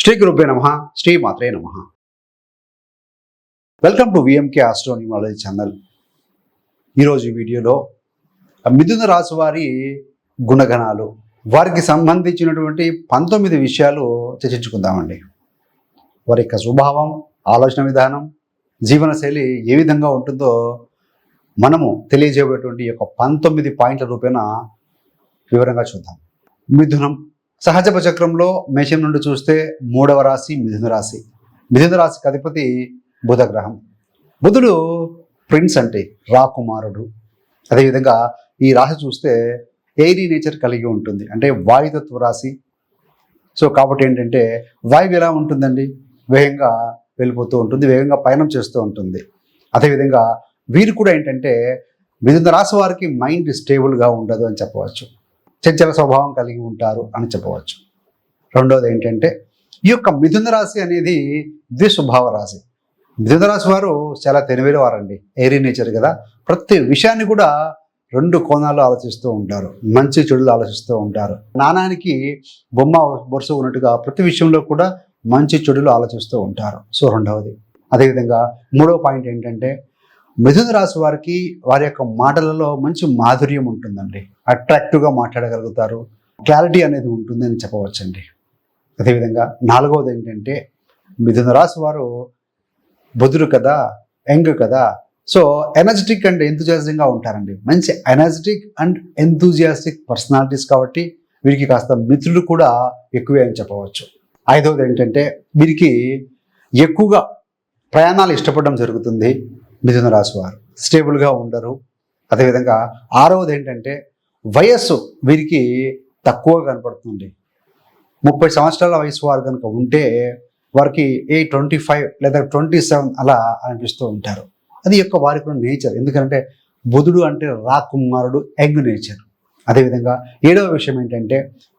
శ్రీ గురుభ్య నమ శ్రీ మాత్రే నమ. Welcome to V M K astronumerology channel ఈరోజు ఈ వీడియోలో మిథున రాశి వారి గుణగణాలు వారికి సంబంధించినటువంటి పంతొమ్మిది విషయాలు చర్చించుకుందామండి. వారి యొక్క స్వభావం ఆలోచన విధానం జీవనశైలి ఏ విధంగా ఉంటుందో మనము తెలియజేయబడేటువంటి యొక్క పంతొమ్మిది పాయింట్ల రూపేణ వివరంగా చూద్దాం. మిథునం సహజప చక్రంలో మేషం నుండి చూస్తే మూడవ రాశి మిథున రాశి. మిథున రాశికి అధిపతి బుధగ్రహం. బుధుడు ప్రిన్స్ అంటే రాకుమారుడు. అదేవిధంగా ఈ రాశి చూస్తే ఎయిరీ నేచర్ కలిగి ఉంటుంది. అంటే వాయుతత్వ రాశి. సో కాబట్టి ఏంటంటే వాయువు ఎలా ఉంటుందండి? వేగంగా వెళ్ళిపోతూ ఉంటుంది వేగంగా పయనం చేస్తూ ఉంటుంది. అదేవిధంగా వీరు కూడా ఏంటంటే మిథున రాశి వారికి మైండ్ స్టేబుల్గా ఉండదు అని చెప్పవచ్చు. చంచల స్వభావం కలిగి ఉంటారు అని చెప్పవచ్చు. రెండవది ఏంటంటే ఈ యొక్క మిథున రాశి అనేది ద్విస్వభావ రాశి. మిథున రాశి వారు చాలా తెలివైన వారండి. ఎయిరీ నేచర్ కదా. ప్రతి విషయాన్ని కూడా రెండు కోణాలు ఆలోచిస్తూ ఉంటారు. మంచి చెడులు ఆలోచిస్తూ ఉంటారు. నాణానికి బొమ్మ బొరుసు ఉన్నట్టుగా ప్రతి విషయంలో కూడా మంచి చెడులు ఆలోచిస్తూ ఉంటారు. సో రెండవది. అదేవిధంగా మూడవ పాయింట్ ఏంటంటే మిథున రాశి వారికి వారి యొక్క మాటలలో మంచి మాధుర్యం ఉంటుందండి. అట్రాక్టివ్గా మాట్లాడగలుగుతారు. క్లారిటీ అనేది ఉంటుందని చెప్పవచ్చండి. అదేవిధంగా నాలుగవది ఏంటంటే మిథున రాశి వారు బుధుడు కదా యంగ్ కదా సో ఎనర్జెటిక్ అండ్ ఎంతూజియాస్టిక్గా ఉంటారండి. మంచి ఎనర్జెటిక్ అండ్ ఎంతూజియాస్టిక్ పర్సనాలిటీస్ కాబట్టి వీరికి కాస్త మిత్రులు కూడా ఎక్కువే అని చెప్పవచ్చు. ఐదవది ఏంటంటే వీరికి ఎక్కువగా ప్రయాణాలు ఇష్టపడడం జరుగుతుంది. మిథున రాశి వారు. స్టేబుల్గా ఉండరు. అదేవిధంగా ఆరవది ఏంటంటే వయస్సు వీరికి తక్కువ కనపడుతుంది. ముప్పై సంవత్సరాల వయసు వారు కనుక ఉంటే వారికి ఏ ట్వంటీ ఫైవ్ లేదా ట్వంటీ సెవెన్ అలా అనిపిస్తూ ఉంటారు. అది యొక్క వారికి ఉన్న నేచర్. ఎందుకంటే బుధుడు అంటే రాకుమారుడు యంగ్ నేచర్. అదేవిధంగా ఏడవ విషయం ఏంటంటే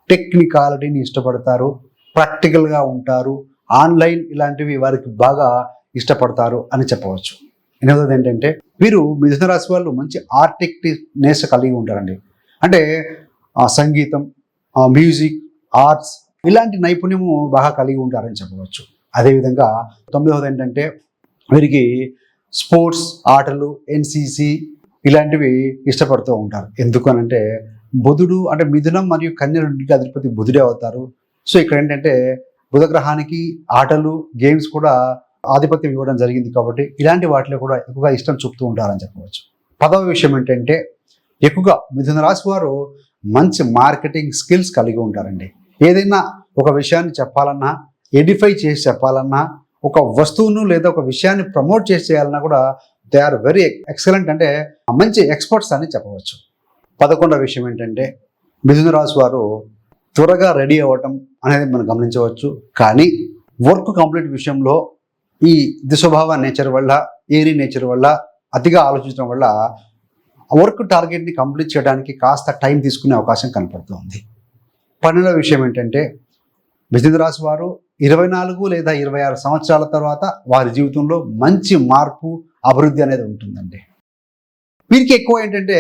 టెక్నికాలిటీని ఇష్టపడతారు ప్రాక్టికల్గా ఉంటారు ఆన్లైన్ ఇలాంటివి వారికి బాగా ఇష్టపడతారు అని చెప్పవచ్చు. ఎనిమిదవది ఏంటంటే వీరు మిథున రాశి వాళ్ళు మంచి ఆర్టిక్టివ్నెస్ కలిగి ఉంటారండి. అంటే సంగీతం మ్యూజిక్ ఆర్ట్స్ ఇలాంటి నైపుణ్యము బాగా కలిగి ఉంటారని చెప్పవచ్చు. అదేవిధంగా తొమ్మిదవది ఏంటంటే వీరికి స్పోర్ట్స్ ఆటలు ఎన్సిసి ఇలాంటివి ఇష్టపడుతూ ఉంటారు. ఎందుకనంటే బుధుడు అంటే మిథునం మరియు కన్య రెండింటికి అధిపతి బుధుడే అవుతారు. సో ఇక్కడ ఏంటంటే బుధగ్రహానికి ఆటలు గేమ్స్ కూడా ఆధిపత్యం ఇవ్వడం జరిగింది కాబట్టి ఇలాంటి వాటిలో కూడా ఎక్కువగా ఇష్టం చూపుతూ ఉంటారని చెప్పవచ్చు. పదవ విషయం ఏంటంటే ఎక్కువగా మిథున రాశి వారు మంచి మార్కెటింగ్ స్కిల్స్ కలిగి ఉంటారండి. ఏదైనా ఒక విషయాన్ని చెప్పాలన్నా ఎడిఫై చేసి చెప్పాలన్నా ఒక వస్తువును లేదా ఒక విషయాన్ని ప్రమోట్ చేసి చేయాలన్నా కూడా దే ఆర్ వెరీ ఎక్సలెంట్ అంటే మంచి ఎక్స్పర్ట్స్ అని చెప్పవచ్చు. పదకొండవ విషయం ఏంటంటే మిథున రాశి వారు త్వరగా రెడీ అవ్వటం అనేది మనం గమనించవచ్చు. కానీ వర్క్ కంప్లీట్ విషయంలో ఈ దిశభావ నేచర్ వల్ల ఏరీ నేచర్ వల్ల అతిగా ఆలోచించడం వల్ల వర్క్ టార్గెట్ని కంప్లీట్ చేయడానికి కాస్త టైం తీసుకునే అవకాశం కనపడుతుంది. పన్నెండవ విషయం ఏంటంటే మిథున రాశి వారు ఇరవై నాలుగు లేదా ఇరవై ఆరు సంవత్సరాల తర్వాత వారి జీవితంలో మంచి మార్పు అభివృద్ధి అనేది ఉంటుందండి. వీరికి ఎక్కువ ఏంటంటే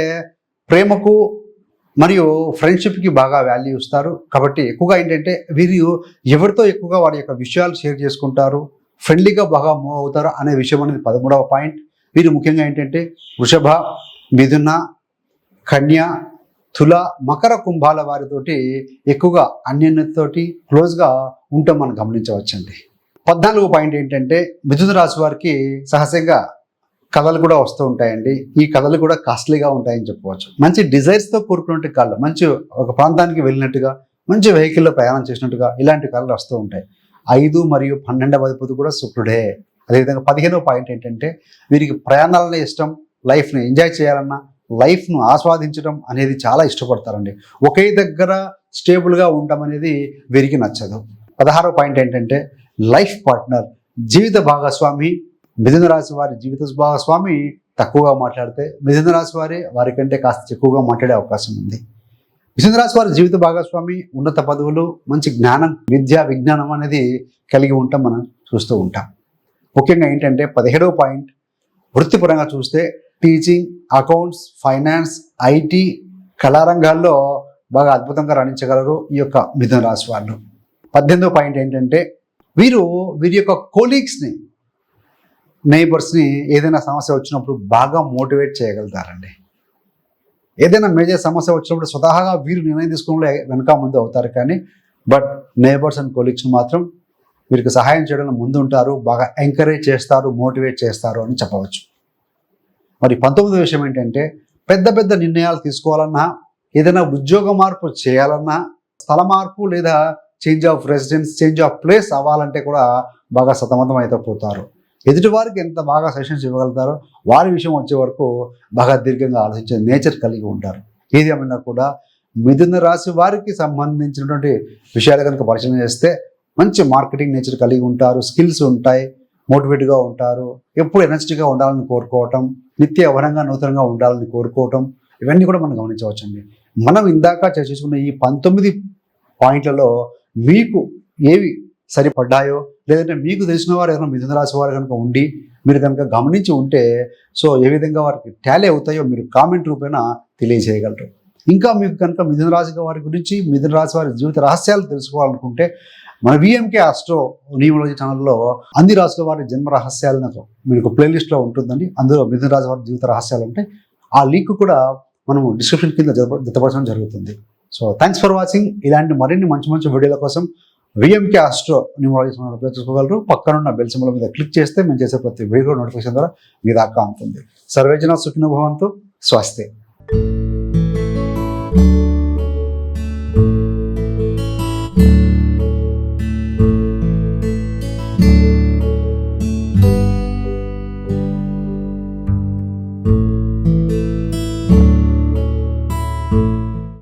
ప్రేమకు మరియు ఫ్రెండ్షిప్కి బాగా వాల్యూ ఇస్తారు. కాబట్టి ఎక్కువగా ఏంటంటే వీరు ఎవరితో ఎక్కువగా వారి యొక్క విషయాలు షేర్ చేసుకుంటారు ఫ్రెండ్లీగా బాగా మూవ్ అవుతారు అనే విషయం అనేది పదమూడవ పాయింట్. వీరు ముఖ్యంగా ఏంటంటే వృషభ మిథున కన్య తుల మకర కుంభాల వారితోటి ఎక్కువగా అన్యన్యతోటి క్లోజ్గా ఉంటాం మనం గమనించవచ్చండి. పద్నాలుగు పాయింట్ ఏంటంటే మిథున రాశి వారికి సహజంగా కథలు కూడా వస్తూ ఉంటాయండి. ఈ కథలు కూడా కాస్ట్లీగా ఉంటాయని చెప్పవచ్చు మంచి డిజైర్స్తో కూడుకున్నట్టు కళ్ళు మంచి ఒక ప్రాంతానికి వెళ్ళినట్టుగా మంచి వెహికల్లో ప్రయాణం చేసినట్టుగా ఇలాంటి కళలు వస్తూ ఉంటాయి. ఐదు మరియు పన్నెండవ అధిపతి కూడా శుక్రుడే. అదేవిధంగా పదిహేనవ పాయింట్ ఏంటంటే వీరికి ప్రయాణాలనే ఇష్టం లైఫ్ని ఎంజాయ్ చేయాలన్నా లైఫ్ను ఆస్వాదించడం అనేది చాలా ఇష్టపడతారండి. ఒకే దగ్గర స్టేబుల్గా ఉండడం అనేది వీరికి నచ్చదు. పదహారవ పాయింట్ ఏంటంటే లైఫ్ పార్ట్నర్ జీవిత భాగస్వామి మిథున రాశి వారి జీవిత భాగస్వామి తక్కువగా మాట్లాడితే మిథున రాశి వారి వారికంటే కాస్త ఎక్కువగా మాట్లాడే అవకాశం ఉంది. మిథున వారి జీవిత భాగస్వామి ఉన్నత పదవులు మంచి జ్ఞానం విద్య విజ్ఞానం అనేది కలిగి ఉంటాం మనం చూస్తూ ఉంటాం. ముఖ్యంగా ఏంటంటే పదిహేడవ పాయింట్ వృత్తిపరంగా చూస్తే టీచింగ్ అకౌంట్స్ ఫైనాన్స్ ఐటీ కళారంగాల్లో బాగా అద్భుతంగా రాణించగలరు ఈ యొక్క మిథున రాశి వాళ్ళు పద్దెనిమిదో పాయింట్ ఏంటంటే వీరు వీరి యొక్క కోలీగ్స్ని నైబర్స్ని ఏదైనా సమస్య వచ్చినప్పుడు బాగా మోటివేట్ చేయగలుగుతారండి. ఏదైనా మేజర్ సమస్య వచ్చినప్పుడు స్వతహాగా వీరు నిర్ణయం తీసుకోవడంలో వెనక ముందు అవుతారు కానీ బట్ నేబర్స్ అండ్ కొలీగ్స్ మాత్రం వీరికి సహాయం చేయడంలో ముందు ఉంటారు బాగా ఎంకరేజ్ చేస్తారు మోటివేట్ చేస్తారు అని చెప్పవచ్చు. మరి పంతొమ్మిదో విషయం ఏంటంటే పెద్ద పెద్ద నిర్ణయాలు తీసుకోవాలన్నా ఏదైనా ఉద్యోగ మార్పు చేయాలన్నా స్థల మార్పు లేదా change of residence change of place అవ్వాలంటే కూడా బాగా సతమతం అయితే పోతారు. ఎదుటివారికి ఎంత బాగా సజెషన్స్ ఇవ్వగలుగుతారో వారి విషయం వచ్చే వరకు బాగా దీర్ఘంగా ఆలోచించే నేచర్ కలిగి ఉంటారు. ఏది ఏమైనా కూడా మిథున రాశి వారికి సంబంధించినటువంటి విషయాలు కనుక పరిశీలన చేస్తే మంచి మార్కెటింగ్ నేచర్ కలిగి ఉంటారు స్కిల్స్ ఉంటాయి మోటివేట్గా ఉంటారు ఎప్పుడు ఎనర్జెటిక్గా ఉండాలని కోరుకోవటం నిత్య అవరంగా నూతనంగా ఉండాలని కోరుకోవటం ఇవన్నీ కూడా మనం గమనించవచ్చండి. మనం ఇందాక చర్చించుకున్న ఈ పంతొమ్మిది పాయింట్లలో మీకు ఏవి సరిపడ్డాయో? లేదంటే మీకు తెలిసిన వారు ఏదైనా మిథున రాశి వారు కనుక ఉండి మీరు కనుక గమనించి ఉంటే సో ఏ విధంగా వారికి టాలీ అవుతాయో మీరు కామెంట్ రూపేణ తెలియజేయగలరు. ఇంకా మీకు కనుక మిథున రాశి వారి గురించి మిథున రాశి వారి జీవిత రహస్యాలు తెలుసుకోవాలనుకుంటే మన విఎంకే ఆస్ట్రో న్యూమరాలజీ ఛానల్లో అన్ని రాశుల వారి జన్మ రహస్యాలను మీకు ప్లేలిస్ట్లో ఉంటుందండి. అందులో మిథున రాశి వారి జీవిత రహస్యాలు ఉంటాయి. ఆ లింక్ కూడా మనము డిస్క్రిప్షన్ కింద జత- జతపరచడం జరుగుతుంది. సో థ్యాంక్స్ ఫర్ వాచింగ్ ఇలాంటి మరిన్ని మంచి మంచి వీడియోల కోసం విఎంకే ఆస్ట్రో న్యూమరాలజీ అప్లై చేసుకోగలరు. పక్కనున్న బెల్ సింబల్ మీద క్లిక్ చేస్తే మేము చేసే ప్రతి వీడియో నోటిఫికేషన్ ద్వారా మీ దాకా ఉంటుంది. సర్వేజన సుఖినోభవంతో స్వస్తి.